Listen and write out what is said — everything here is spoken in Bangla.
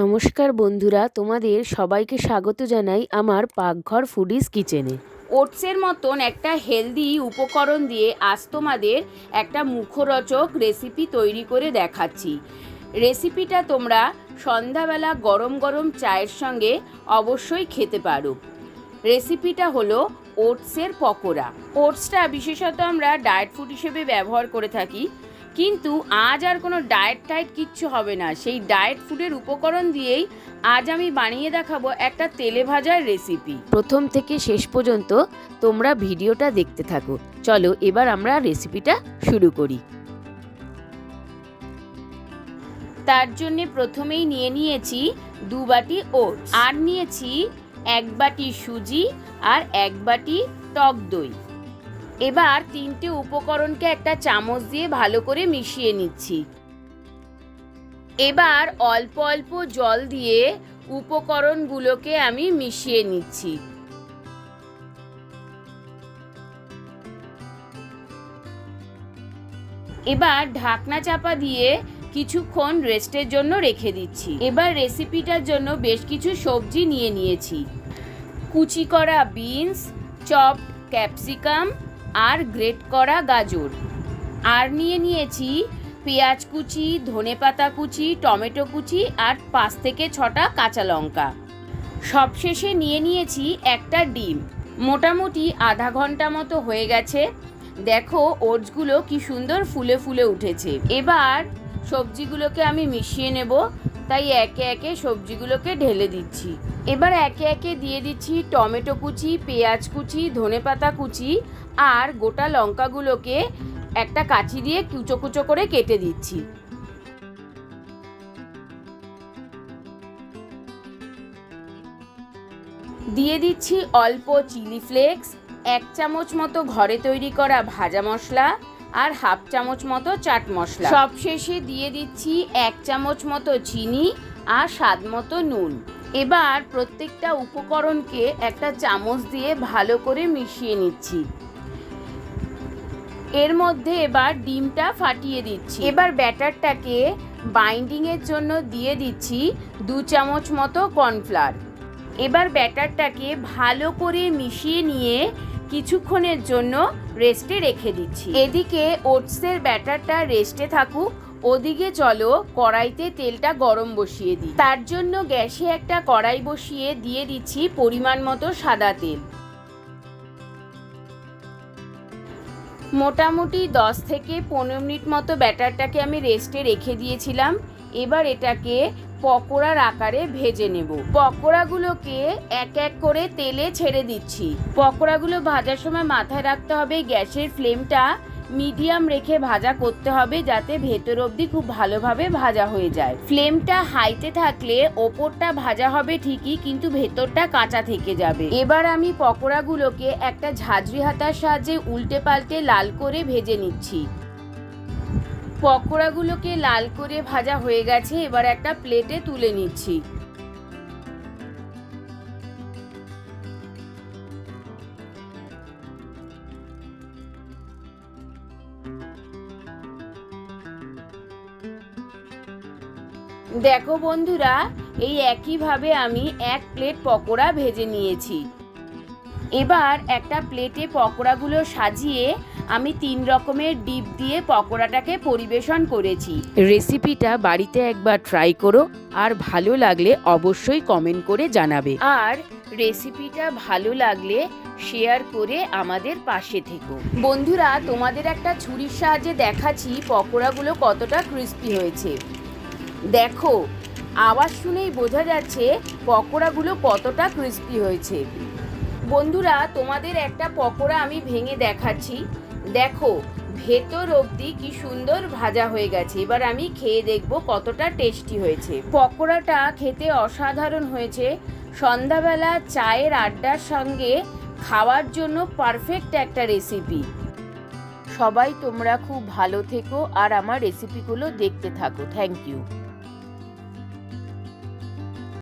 নমস্কার বন্ধুরা, তোমাদের সবাইকে স্বাগত জানাই আমার পাকঘর ফুডিস কিচেনে। ওটসের মতন একটা হেলদি উপকরণ দিয়ে আজ তোমাদের একটা মুখরোচক রেসিপি তৈরি করে দেখাচ্ছি। রেসিপিটা তোমরা সন্ধ্যাবেলা গরম গরম চায়ের সঙ্গে অবশ্যই খেতে পারো। রেসিপিটা হলো ওটসের পকোড়া। ওটসটা বিশেষত আমরা ডায়েট ফুড হিসেবে ব্যবহার করে থাকি। কিন্তু আজ আর কোনো ডায়েট টায়েট কিচ্ছু হবে না। সেই ডায়েট ফুডের উপকরণ দিয়েই আজ আমি বানিয়ে দেখাবো একটা তেলে ভাজার রেসিপি। প্রথম থেকে শেষ পর্যন্ত তোমরা ভিডিওটা দেখতে থাকো। চলো এবার আমরা রেসিপিটা শুরু করি। তার জন্য প্রথমেই নিয়ে নিয়েছি দু বাটি ওটস। আর নিয়েছি এক বাটি সুজি আর এক বাটি টক দই। এবার তিনটে উপকরণকে একটা চামচ দিয়ে ভালো করে মিশিয়ে নিচ্ছি। এবার অল্প অল্প জল দিয়ে উপকরণগুলোকে আমি মিশিয়ে নিচ্ছি। এবার ঢাকনা চাপা দিয়ে কিছুক্ষণ রেস্টের জন্য রেখে দিচ্ছি। এবার রেসিপিটার জন্য বেশ কিছু সবজি নিয়ে নিয়েছি। কুচি করা বিনস চপ ক্যাপসিকাম আর গ্রেট করা গাজর। আর নিয়ে নিয়েছি পেঁয়াজ কুচি ধনেপাতা কুচি, টমেটো কুচি আর পাঁচ থেকে ছটা কাঁচা লঙ্কা। সবশেষে নিয়ে নিয়েছি একটা ডিম। মোটামুটি আধা ঘণ্টা মতো হয়ে গেছে। দেখো ওটসগুলো কি সুন্দর ফুলে ফুলে উঠেছে। এবার সবজিগুলোকে আমি মিশিয়ে নেব। তাই একে একে সবজিগুলোকে ঢেলে দিচ্ছি। এবার একে একে দিয়ে দিচ্ছি টমেটো কুচি, পেঁয়াজ কুচি, ধনেপাতা কুচি আর গোটা লঙ্কাগুলোকে একটা কাঁচি দিয়ে কুচো কুচো করে কেটে দিচ্ছি। দিয়ে দিচ্ছি অল্প চিলি ফ্লেক্স, এক চামচ মতো ঘরে তৈরি করা ভাজা মশলা আর হাফ চামচ মতো চাট মশলা। সবশেষে দিয়ে দিচ্ছি এক চামচ মতো চিনি আর স্বাদ মতো নুন। এবার প্রত্যেকটা উপকরণকে একটা চামচ দিয়ে ভালো করে মিশিয়ে নিচ্ছি। এর মধ্যে এবার ডিমটা ফাটিয়ে দিচ্ছি। এবার ব্যাটারটাকে বাইন্ডিংয়ের জন্য দিয়ে দিচ্ছি দু চামচ মতো কর্নফ্লাওয়ার। এবার ব্যাটারটাকে ভালো করে মিশিয়ে নিয়ে কিছুক্ষণের জন্য রেস্টে রেখে দিচ্ছি। এদিকে ওটসের ব্যাটারটা রেস্টে থাকুক, ওদিকে চলো কড়াইতে তেলটা গরম বসিয়ে দিই। তার জন্য গ্যাসে একটা কড়াই বসিয়ে দিয়ে দিচ্ছি পরিমাণ মতো সাদা তেল। মোটামুটি দশ থেকে পনেরো মিনিট মতো ব্যাটারটাকে আমি রেস্টে রেখে দিয়েছিলাম। এবার এটাকে পকোড়ার আকারে ভেজে নেব। পকোড়াগুলোকে এক এক করে তেলে ছেড়ে দিচ্ছি। পকোড়াগুলো ভাজার সময় মাথায় রাখতে হবে গ্যাসের ফ্লেমটা মিডিয়াম রেখে ভাজা করতে হবে যাতে ভেতর অবধি খুব ভালোভাবে ভাজা হয়ে যায়। ফ্লেমটা হাইতে থাকলে ওপরটা ভাজা হবে ঠিকই, কিন্তু ভেতরটা কাঁচা থেকে যাবে। এবার আমি পকোড়াগুলোকে একটা ঝাঁঝরি হাতার সাহায্যে উল্টে পাল্টে লাল করে ভেজে নিচ্ছি। পকোড়াগুলোকে লাল করে ভাজা হয়ে গেছে, এবার একটা প্লেটে তুলে নিচ্ছি। দেখো বন্ধুরা, এই একইভাবে আমি এক প্লেট পকোড়া ভেজে নিয়েছি। এবার একটা প্লেটে পকোড়াগুলো সাজিয়ে আমি তিন রকমের ডিপ দিয়ে পকোড়াটাকে পরিবেশন করেছি। রেসিপিটা বাড়িতে একবার ট্রাই করো আর ভালো লাগলে অবশ্যই কমেন্ট করে জানাবে। আর রেসিপিটা ভালো লাগলে শেয়ার করে আমাদের পাশে থেকো। বন্ধুরা তোমাদের একটা ছুরির সাহায্যে দেখাচ্ছি পকোড়াগুলো কতটা ক্রিস্পি হয়েছে। দেখো আওয়াজ শুনেই বোঝা যাচ্ছে পকোড়াগুলো কতটা ক্রিস্পি হয়েছে। বন্ধুরা, তোমাদের একটা পকোড়া আমি ভেঙে দেখাচ্ছি। দেখো, ভেতর অবধি কি সুন্দর ভাজা হয়ে গেছে। এবার আমি খেয়ে দেখব কতটা টেস্টি হয়েছে। পকোড়াটা খেতে অসাধারণ হয়েছে। সন্ধ্যাবেলা চায়ের আড্ডার সঙ্গে খাওয়ার জন্য পারফেক্ট একটা রেসিপি সবাই তোমরা খুব ভালো থেকো আর আমার রেসিপিগুলো দেখতে থাকো। Thank you